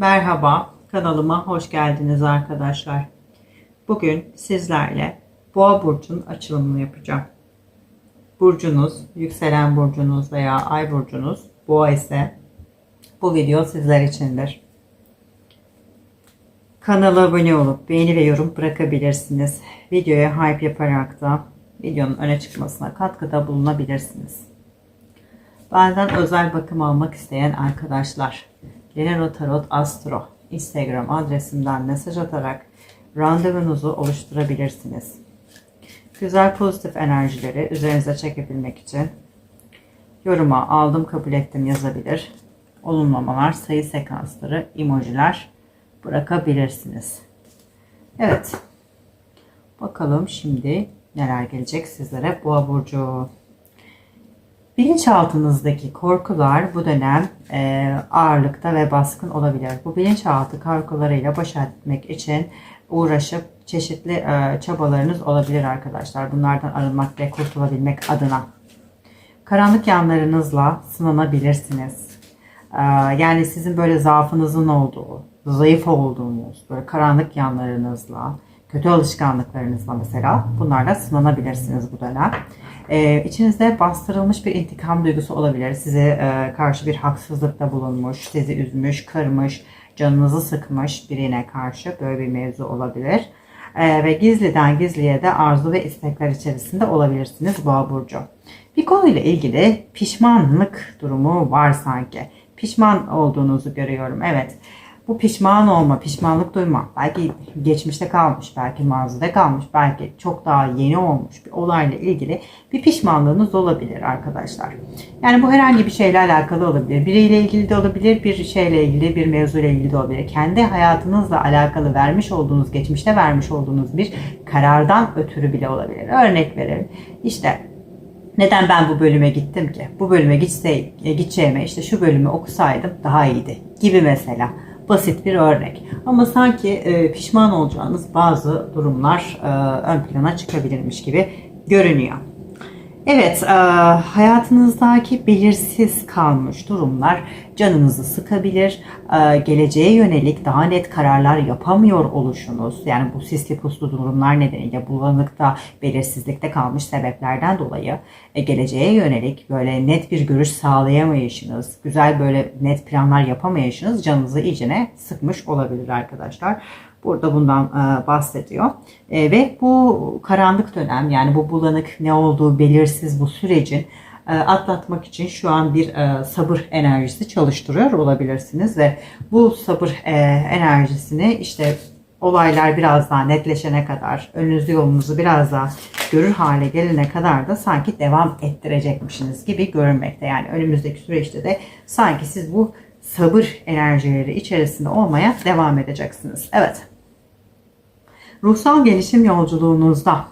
Merhaba, kanalıma hoş geldiniz arkadaşlar. Bugün sizlerle Boğa burcunun açılımını yapacağım. Burcunuz, yükselen burcunuz veya ay burcunuz Boğa ise bu video sizler içindir. Kanala abone olup beğeni ve yorum bırakabilirsiniz. Videoya hype yaparak da videonun öne çıkmasına katkıda bulunabilirsiniz. Benden özel bakım almak isteyen arkadaşlar Genero Tarot Astro Instagram adresimden mesaj atarak randevunuzu oluşturabilirsiniz. Güzel pozitif enerjileri üzerinize çekebilmek için yoruma aldım kabul ettim yazabilir. Olumlamalar, sayı sekansları, emojiler bırakabilirsiniz. Evet. Bakalım şimdi neler gelecek sizlere Boğa burcu. Bilinçaltınızdaki korkular bu dönem e, ağırlıkta ve baskın olabilir. Bu bilinçaltı korkularıyla baş etmek için uğraşıp çeşitli e, çabalarınız olabilir arkadaşlar. Bunlardan arınmak ve kurtulabilmek adına. Karanlık yanlarınızla sınanabilirsiniz. E, yani sizin böyle zaafınızın olduğu, zayıf olduğunuz, böyle karanlık yanlarınızla, kötü alışkanlıklarınızla mesela bunlarla sınanabilirsiniz bu dönem. Ee, içinizde bastırılmış bir intikam duygusu olabilir. Size e, karşı bir haksızlıkta bulunmuş, sizi üzmüş, kırmış, canınızı sıkmış birine karşı böyle bir mevzu olabilir. Ee, ve gizliden gizliye de arzu ve istekler içerisinde olabilirsiniz Boğa Burcu. Bir konuyla ilgili pişmanlık durumu var sanki. Pişman olduğunuzu görüyorum. Evet. Bu pişman olma, pişmanlık duyma. Belki geçmişte kalmış, belki mazide kalmış, belki çok daha yeni olmuş bir olayla ilgili bir pişmanlığınız olabilir arkadaşlar. Yani bu herhangi bir şeyle alakalı olabilir. Biriyle ilgili de olabilir, bir şeyle ilgili, bir mevzuyla ilgili de olabilir. Kendi hayatınızla alakalı vermiş olduğunuz, geçmişte vermiş olduğunuz bir karardan ötürü bile olabilir. Örnek verelim. İşte neden ben bu bölüme gittim ki? Bu bölüme gitse, gideceğime işte şu bölümü okusaydım daha iyiydi gibi mesela basit bir örnek. Ama sanki e, pişman olacağınız bazı durumlar e, ön plana çıkabilirmiş gibi görünüyor. Evet, e, hayatınızdaki belirsiz kalmış durumlar canınızı sıkabilir. E, geleceğe yönelik daha net kararlar yapamıyor oluşunuz, yani bu sisli puslu durumlar nedeniyle bulanıkta, belirsizlikte kalmış sebeplerden dolayı e, geleceğe yönelik böyle net bir görüş sağlayamayışınız, güzel böyle net planlar yapamayışınız canınızı iyicene sıkmış olabilir arkadaşlar. Burada bundan e, bahsediyor. E, ve bu karanlık dönem yani bu bulanık ne olduğu belirsiz bu sürecin e, atlatmak için şu an bir sabır enerjisi çalıştırıyor olabilirsiniz ve bu sabır enerjisini işte olaylar biraz daha netleşene kadar, önünüzde yolunuzu biraz daha görür hale gelene kadar da sanki devam ettirecekmişsiniz gibi görünmekte. Yani önümüzdeki süreçte de sanki siz bu sabır enerjileri içerisinde olmaya devam edeceksiniz. Evet. Ruhsal gelişim yolculuğunuzda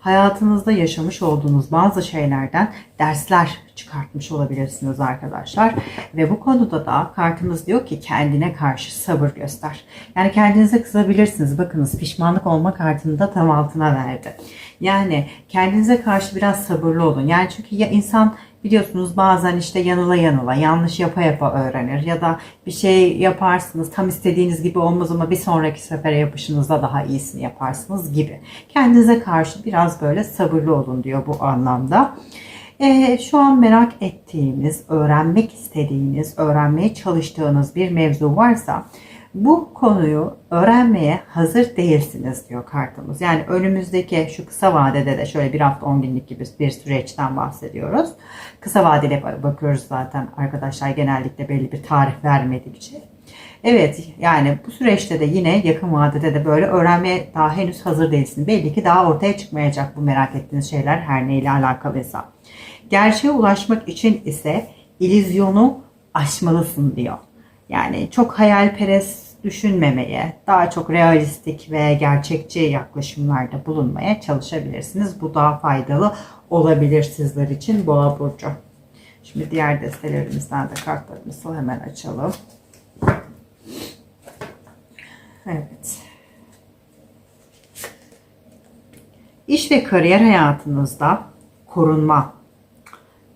hayatınızda yaşamış olduğunuz bazı şeylerden dersler çıkartmış olabilirsiniz arkadaşlar. Ve bu konuda da kartımız diyor ki kendine karşı sabır göster. Yani kendinize kızabilirsiniz. Bakınız pişmanlık olma kartını da tam altına verdi. Yani kendinize karşı biraz sabırlı olun. Yani çünkü ya insan Biliyorsunuz bazen işte yanıla yanıla yanlış yapa yapa öğrenir ya da bir şey yaparsınız tam istediğiniz gibi olmaz ama bir sonraki sefere yapışınızda daha iyisini yaparsınız gibi. Kendinize karşı biraz böyle sabırlı olun diyor bu anlamda. Ee, şu an merak ettiğiniz, öğrenmek istediğiniz, öğrenmeye çalıştığınız bir mevzu varsa bu konuyu öğrenmeye hazır değilsiniz diyor kartımız. Yani önümüzdeki şu kısa vadede de şöyle bir hafta 10 günlük gibi bir süreçten bahsediyoruz. Kısa vadeli bakıyoruz zaten arkadaşlar genellikle belli bir tarih vermedikçe. Evet yani bu süreçte de yine yakın vadede de böyle öğrenmeye daha henüz hazır değilsin. Belli ki daha ortaya çıkmayacak bu merak ettiğiniz şeyler her neyle alakalıysa. Gerçeğe ulaşmak için ise ilizyonu aşmalısın diyor. Yani çok hayalperest düşünmemeye, daha çok realistik ve gerçekçi yaklaşımlarda bulunmaya çalışabilirsiniz. Bu daha faydalı olabilir sizler için Boğa Burcu. Şimdi diğer destelerimizden de kartlarımızı hemen açalım. Evet. İş ve kariyer hayatınızda korunma,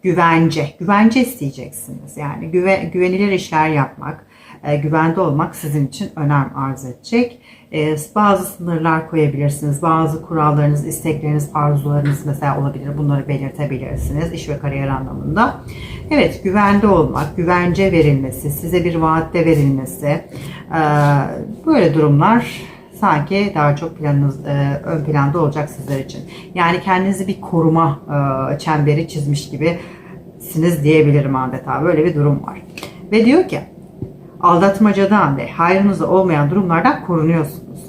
güvence, güvence isteyeceksiniz. Yani güve, güvenilir işler yapmak, güvende olmak sizin için önem arz edecek. E, bazı sınırlar koyabilirsiniz. Bazı kurallarınız, istekleriniz, arzularınız mesela olabilir. Bunları belirtebilirsiniz iş ve kariyer anlamında. Evet, güvende olmak, güvence verilmesi, size bir vaatte verilmesi, e, böyle durumlar sanki daha çok planınız e, ön planda olacak sizler için. Yani kendinizi bir koruma e, çemberi çizmiş gibisiniz diyebilirim adeta. Böyle bir durum var. Ve diyor ki aldatmacadan ve hayrınızda olmayan durumlardan korunuyorsunuz.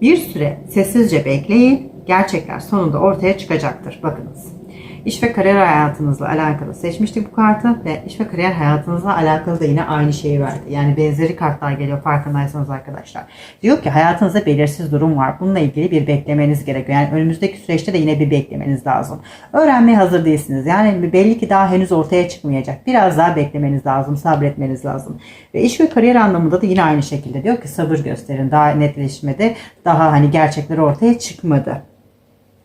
Bir süre sessizce bekleyin. Gerçekler sonunda ortaya çıkacaktır. Bakınız. İş ve kariyer hayatınızla alakalı seçmiştik bu kartı ve iş ve kariyer hayatınızla alakalı da yine aynı şeyi verdi. Yani benzeri kartlar geliyor farkındaysanız arkadaşlar. Diyor ki hayatınızda belirsiz durum var. Bununla ilgili bir beklemeniz gerekiyor. Yani önümüzdeki süreçte de yine bir beklemeniz lazım. Öğrenmeye hazır değilsiniz. Yani belli ki daha henüz ortaya çıkmayacak. Biraz daha beklemeniz lazım, sabretmeniz lazım. Ve iş ve kariyer anlamında da yine aynı şekilde diyor ki sabır gösterin. Daha netleşmedi. Daha hani gerçekleri ortaya çıkmadı.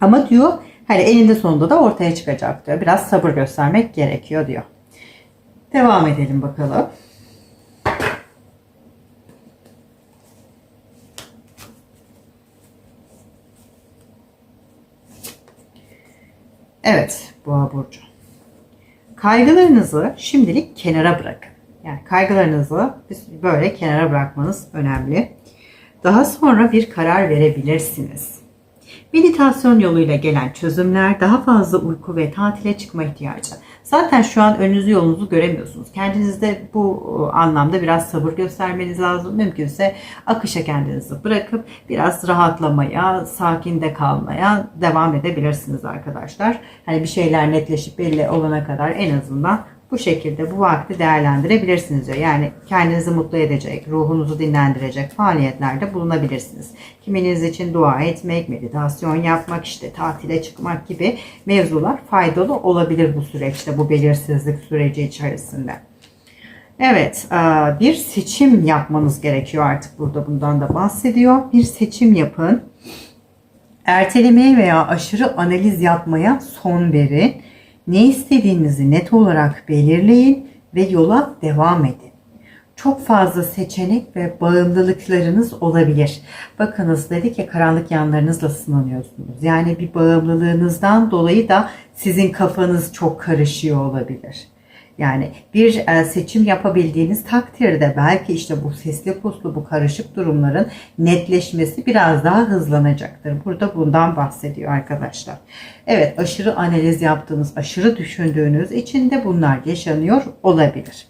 Ama diyor Hani eninde sonunda da ortaya çıkacak diyor. Biraz sabır göstermek gerekiyor diyor. Devam edelim bakalım. Evet, Boğa burcu. Kaygılarınızı şimdilik kenara bırakın. Yani kaygılarınızı böyle kenara bırakmanız önemli. Daha sonra bir karar verebilirsiniz. Meditasyon yoluyla gelen çözümler daha fazla uyku ve tatile çıkma ihtiyacı. Zaten şu an önünüzü yolunuzu göremiyorsunuz. Kendinizde bu e, anlamda biraz sabır göstermeniz lazım. Mümkünse akışa kendinizi bırakıp biraz rahatlamaya, sakinde kalmaya devam edebilirsiniz arkadaşlar. Hani bir şeyler netleşip belli olana kadar en azından bu şekilde bu vakti değerlendirebilirsiniz diyor. Yani kendinizi mutlu edecek, ruhunuzu dinlendirecek faaliyetlerde bulunabilirsiniz. Kiminiz için dua etmek, meditasyon yapmak, işte tatile çıkmak gibi mevzular faydalı olabilir bu süreçte, bu belirsizlik süreci içerisinde. Evet, e, bir seçim yapmanız gerekiyor artık burada bundan da bahsediyor. Bir seçim yapın. Ertelemeye veya aşırı analiz yapmaya son verin ne istediğinizi net olarak belirleyin ve yola devam edin. Çok fazla seçenek ve bağımlılıklarınız olabilir. Bakınız dedik ya karanlık yanlarınızla sınanıyorsunuz. Yani bir bağımlılığınızdan dolayı da sizin kafanız çok karışıyor olabilir. Yani bir e, seçim yapabildiğiniz takdirde belki işte bu sesli puslu bu karışık durumların netleşmesi biraz daha hızlanacaktır. Burada bundan bahsediyor arkadaşlar. Evet aşırı analiz yaptığınız, aşırı düşündüğünüz için de bunlar yaşanıyor olabilir.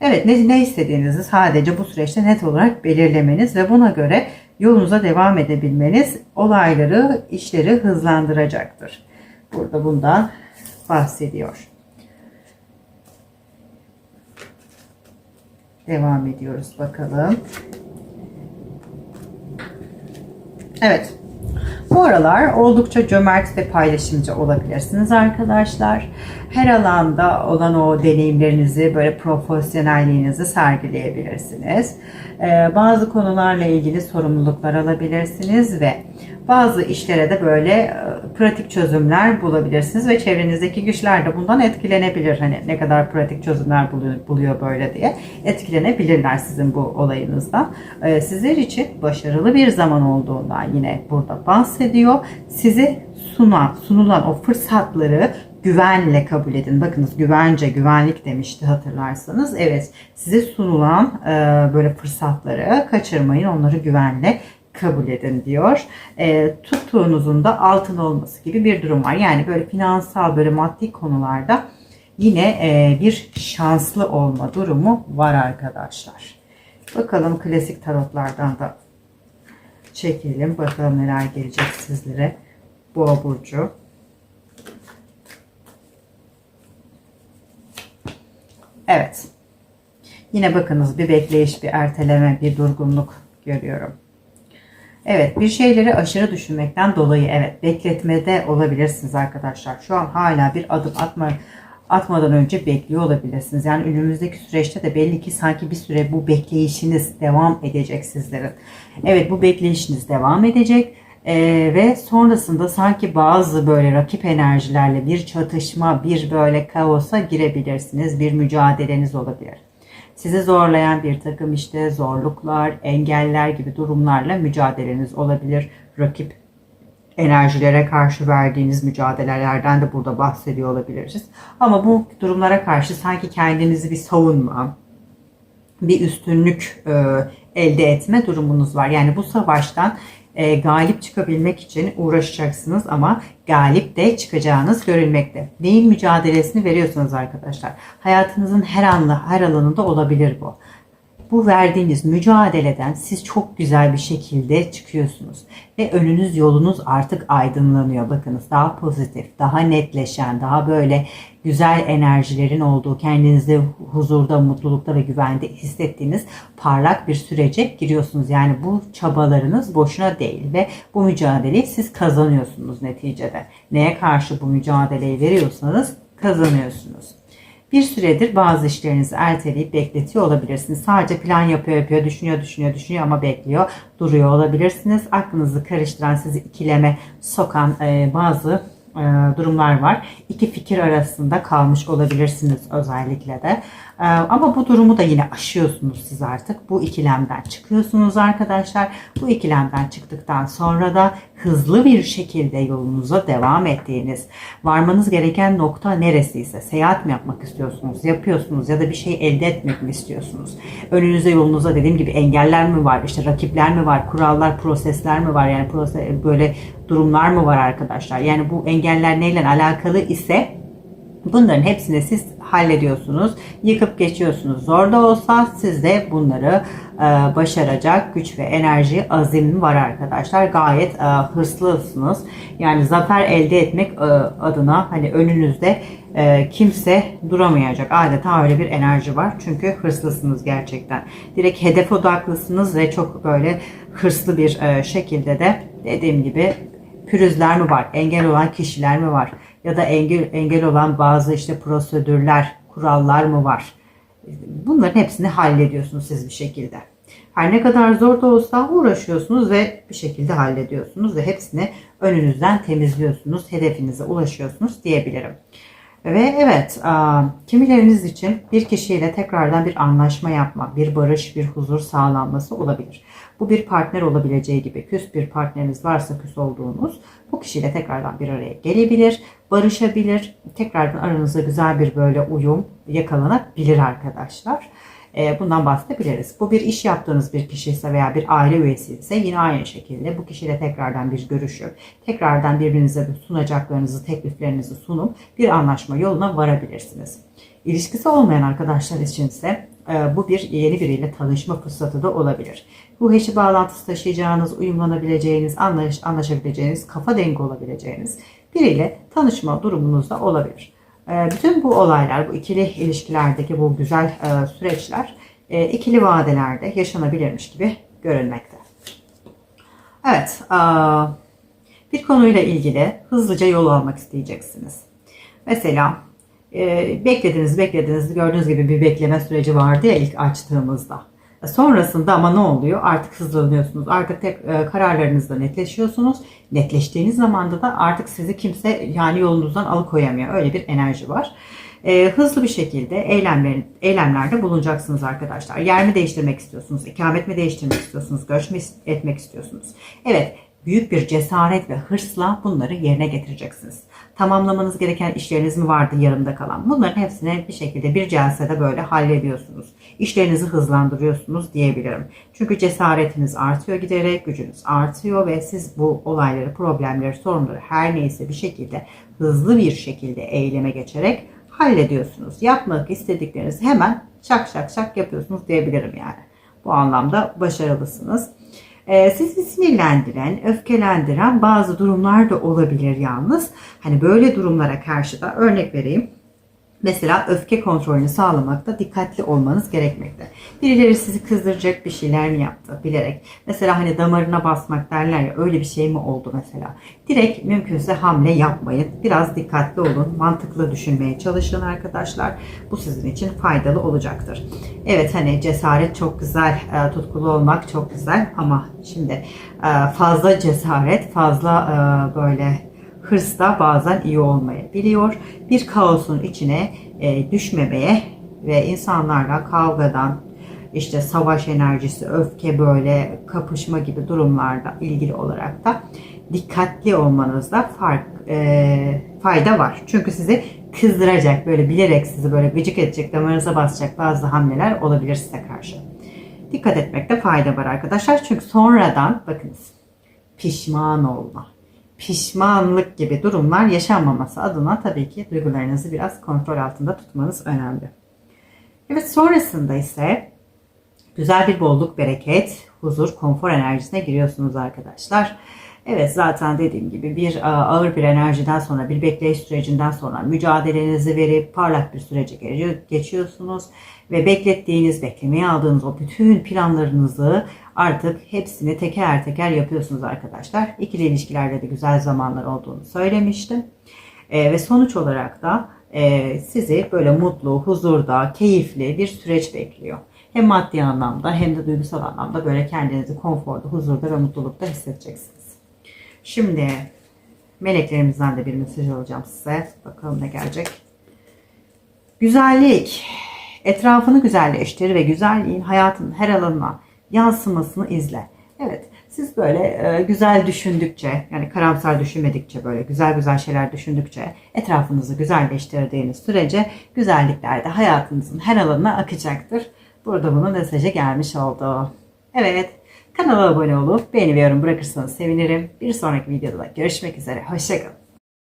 Evet ne, ne istediğinizi sadece bu süreçte net olarak belirlemeniz ve buna göre yolunuza devam edebilmeniz olayları, işleri hızlandıracaktır. Burada bundan bahsediyor. Devam ediyoruz bakalım. Evet. Bu aralar oldukça cömert ve paylaşımcı olabilirsiniz arkadaşlar. Her alanda olan o deneyimlerinizi, böyle profesyonelliğinizi sergileyebilirsiniz. Ee, bazı konularla ilgili sorumluluklar alabilirsiniz ve bazı işlere de böyle e, pratik çözümler bulabilirsiniz ve çevrenizdeki güçler de bundan etkilenebilir. Hani ne kadar pratik çözümler buluyor, böyle diye etkilenebilirler sizin bu olayınızdan. Ee, sizler için başarılı bir zaman olduğundan yine burada bahsediyor. Size sunan, sunulan o fırsatları güvenle kabul edin. Bakınız güvence, güvenlik demişti hatırlarsanız. Evet size sunulan e, böyle fırsatları kaçırmayın. Onları güvenle kabul edin diyor. E, tuttuğunuzun da altın olması gibi bir durum var. Yani böyle finansal böyle maddi konularda yine e, bir şanslı olma durumu var arkadaşlar. Bakalım klasik tarotlardan da çekelim. Bakalım neler gelecek sizlere. Boğa burcu. Evet. Yine bakınız bir bekleyiş, bir erteleme, bir durgunluk görüyorum. Evet bir şeyleri aşırı düşünmekten dolayı evet bekletmede olabilirsiniz arkadaşlar. Şu an hala bir adım atma, atmadan önce bekliyor olabilirsiniz. Yani önümüzdeki süreçte de belli ki sanki bir süre bu bekleyişiniz devam edecek sizlerin. Evet bu bekleyişiniz devam edecek. Ee, ve sonrasında sanki bazı böyle rakip enerjilerle bir çatışma, bir böyle kaosa girebilirsiniz. Bir mücadeleniz olabilir. Sizi zorlayan bir takım işte zorluklar, engeller gibi durumlarla mücadeleniz olabilir. Rakip enerjilere karşı verdiğiniz mücadelelerden de burada bahsediyor olabiliriz. Ama bu durumlara karşı sanki kendinizi bir savunma, bir üstünlük e, elde etme durumunuz var. Yani bu savaştan e, galip çıkabilmek için uğraşacaksınız ama galip de çıkacağınız görülmekte. Neyin mücadelesini veriyorsunuz arkadaşlar? Hayatınızın her anlı, her alanında olabilir bu. Bu verdiğiniz mücadeleden siz çok güzel bir şekilde çıkıyorsunuz. Ve önünüz yolunuz artık aydınlanıyor. Bakınız daha pozitif, daha netleşen, daha böyle güzel enerjilerin olduğu, kendinizi huzurda, mutlulukta ve güvende hissettiğiniz parlak bir sürece giriyorsunuz. Yani bu çabalarınız boşuna değil ve bu mücadeleyi siz kazanıyorsunuz neticede. Neye karşı bu mücadeleyi veriyorsanız kazanıyorsunuz. Bir süredir bazı işlerinizi erteleyip bekletiyor olabilirsiniz. Sadece plan yapıyor yapıyor, düşünüyor düşünüyor düşünüyor ama bekliyor, duruyor olabilirsiniz. Aklınızı karıştıran, sizi ikileme sokan e, bazı e, durumlar var. İki fikir arasında kalmış olabilirsiniz özellikle de. E, ama bu durumu da yine aşıyorsunuz siz artık. Bu ikilemden çıkıyorsunuz arkadaşlar. Bu ikilemden çıktıktan sonra da hızlı bir şekilde yolunuza devam ettiğiniz, varmanız gereken nokta neresiyse, seyahat mi yapmak istiyorsunuz, yapıyorsunuz ya da bir şey elde etmek mi istiyorsunuz? Önünüze yolunuza dediğim gibi engeller mi var, işte rakipler mi var, kurallar, prosesler mi var? Yani böyle durumlar mı var arkadaşlar? Yani bu engeller neyle alakalı ise Bunların hepsini siz hallediyorsunuz. Yıkıp geçiyorsunuz. Zor da olsa siz de bunları e, başaracak güç ve enerji azim var arkadaşlar. Gayet e, hırslısınız. Yani zafer elde etmek e, adına hani önünüzde kimse duramayacak. Adeta öyle bir enerji var. Çünkü hırslısınız gerçekten. Direkt hedef odaklısınız ve çok böyle hırslı bir şekilde de dediğim gibi pürüzler mi var? Engel olan kişiler mi var? Ya da engel, engel olan bazı işte prosedürler, kurallar mı var? Bunların hepsini hallediyorsunuz siz bir şekilde. Her ne kadar zor da olsa uğraşıyorsunuz ve bir şekilde hallediyorsunuz ve hepsini önünüzden temizliyorsunuz, hedefinize ulaşıyorsunuz diyebilirim. Ve evet, kimileriniz için bir kişiyle tekrardan bir anlaşma yapma, bir barış, bir huzur sağlanması olabilir. Bu bir partner olabileceği gibi küs bir partneriniz varsa küs olduğunuz bu kişiyle tekrardan bir araya gelebilir, barışabilir, tekrardan aranızda güzel bir böyle uyum yakalanabilir arkadaşlar. E, bundan bahsedebiliriz. Bu bir iş yaptığınız bir kişi ise veya bir aile üyesi ise yine aynı şekilde bu kişiyle tekrardan bir görüşüp tekrardan birbirinize sunacaklarınızı, tekliflerinizi sunup bir anlaşma yoluna varabilirsiniz. İlişkisi olmayan arkadaşlar için ise e, bu bir yeni biriyle tanışma fırsatı da olabilir. Bu eşi bağlantısı taşıyacağınız, uyumlanabileceğiniz, anlaş, anlaşabileceğiniz, kafa dengi olabileceğiniz biriyle tanışma durumunuz da olabilir. Ee, bütün bu olaylar, bu ikili ilişkilerdeki bu güzel e, süreçler e, ikili vadelerde yaşanabilirmiş gibi görünmekte. Evet, e, bir konuyla ilgili hızlıca yol almak isteyeceksiniz. Mesela beklediniz, beklediniz, gördüğünüz gibi bir bekleme süreci vardı ya ilk açtığımızda. Sonrasında ama ne oluyor? Artık hızlanıyorsunuz. Artık tek e, kararlarınızda netleşiyorsunuz. Netleştiğiniz zamanda da artık sizi kimse yani yolunuzdan alıkoyamıyor. Öyle bir enerji var. E, hızlı bir şekilde eylemler, eylemlerde bulunacaksınız arkadaşlar. Yer mi değiştirmek istiyorsunuz? İkamet mi değiştirmek istiyorsunuz? Göç mü etmek istiyorsunuz? Evet büyük bir cesaret ve hırsla bunları yerine getireceksiniz. Tamamlamanız gereken işleriniz mi vardı yarımda kalan? Bunların hepsini bir şekilde bir celsede böyle hallediyorsunuz. İşlerinizi hızlandırıyorsunuz diyebilirim. Çünkü cesaretiniz artıyor giderek, gücünüz artıyor ve siz bu olayları, problemleri, sorunları her neyse bir şekilde hızlı bir şekilde eyleme geçerek hallediyorsunuz. Yapmak istediklerinizi hemen şak şak şak yapıyorsunuz diyebilirim yani. Bu anlamda başarılısınız. Ee, sizi sinirlendiren, öfkelendiren bazı durumlar da olabilir yalnız. Hani böyle durumlara karşı da örnek vereyim. Mesela öfke kontrolünü sağlamakta dikkatli olmanız gerekmekte. Birileri sizi kızdıracak bir şeyler mi yaptı bilerek. Mesela hani damarına basmak derler ya öyle bir şey mi oldu mesela. Direkt mümkünse hamle yapmayın. Biraz dikkatli olun. Mantıklı düşünmeye çalışın arkadaşlar. Bu sizin için faydalı olacaktır. Evet hani cesaret çok güzel, e, tutkulu olmak çok güzel ama şimdi e, fazla cesaret, fazla e, böyle hırs da bazen iyi olmayabiliyor. Bir kaosun içine e, düşmemeye ve insanlarla kavgadan, işte savaş enerjisi, öfke böyle kapışma gibi durumlarda ilgili olarak da dikkatli olmanızda fark e, fayda var. Çünkü sizi kızdıracak, böyle bilerek sizi böyle gıcık edecek, damarınıza basacak bazı hamleler olabilir size karşı. Dikkat etmekte fayda var arkadaşlar. Çünkü sonradan bakınız pişman olma, pişmanlık gibi durumlar yaşanmaması adına tabii ki duygularınızı biraz kontrol altında tutmanız önemli. Evet sonrasında ise güzel bir bolluk, bereket, huzur, konfor enerjisine giriyorsunuz arkadaşlar. Evet zaten dediğim gibi bir e, ağır bir enerjiden sonra bir bekleyiş sürecinden sonra mücadelenizi verip parlak bir sürece geçiyorsunuz ve beklettiğiniz, beklemeye aldığınız o bütün planlarınızı artık hepsini teker teker yapıyorsunuz arkadaşlar. İkili ilişkilerde de güzel zamanlar olduğunu söylemiştim. E, ve sonuç olarak da e, sizi böyle mutlu, huzurda, keyifli bir süreç bekliyor. Hem maddi anlamda hem de duygusal anlamda böyle kendinizi konforda, huzurda ve mutlulukta hissedeceksiniz. Şimdi meleklerimizden de bir mesaj alacağım size. Bakalım ne gelecek. Güzellik. Etrafını güzelleştir ve güzelliğin hayatın her alanına yansımasını izle. Evet, siz böyle e, güzel düşündükçe, yani karamsar düşünmedikçe, böyle güzel güzel şeyler düşündükçe, etrafınızı güzelleştirdiğiniz sürece güzellikler de hayatınızın her alanına akacaktır. Burada bunun mesajı gelmiş oldu. Evet, kanala abone olup beğeni ve yorum bırakırsanız sevinirim. Bir sonraki videoda görüşmek üzere. Hoşçakalın.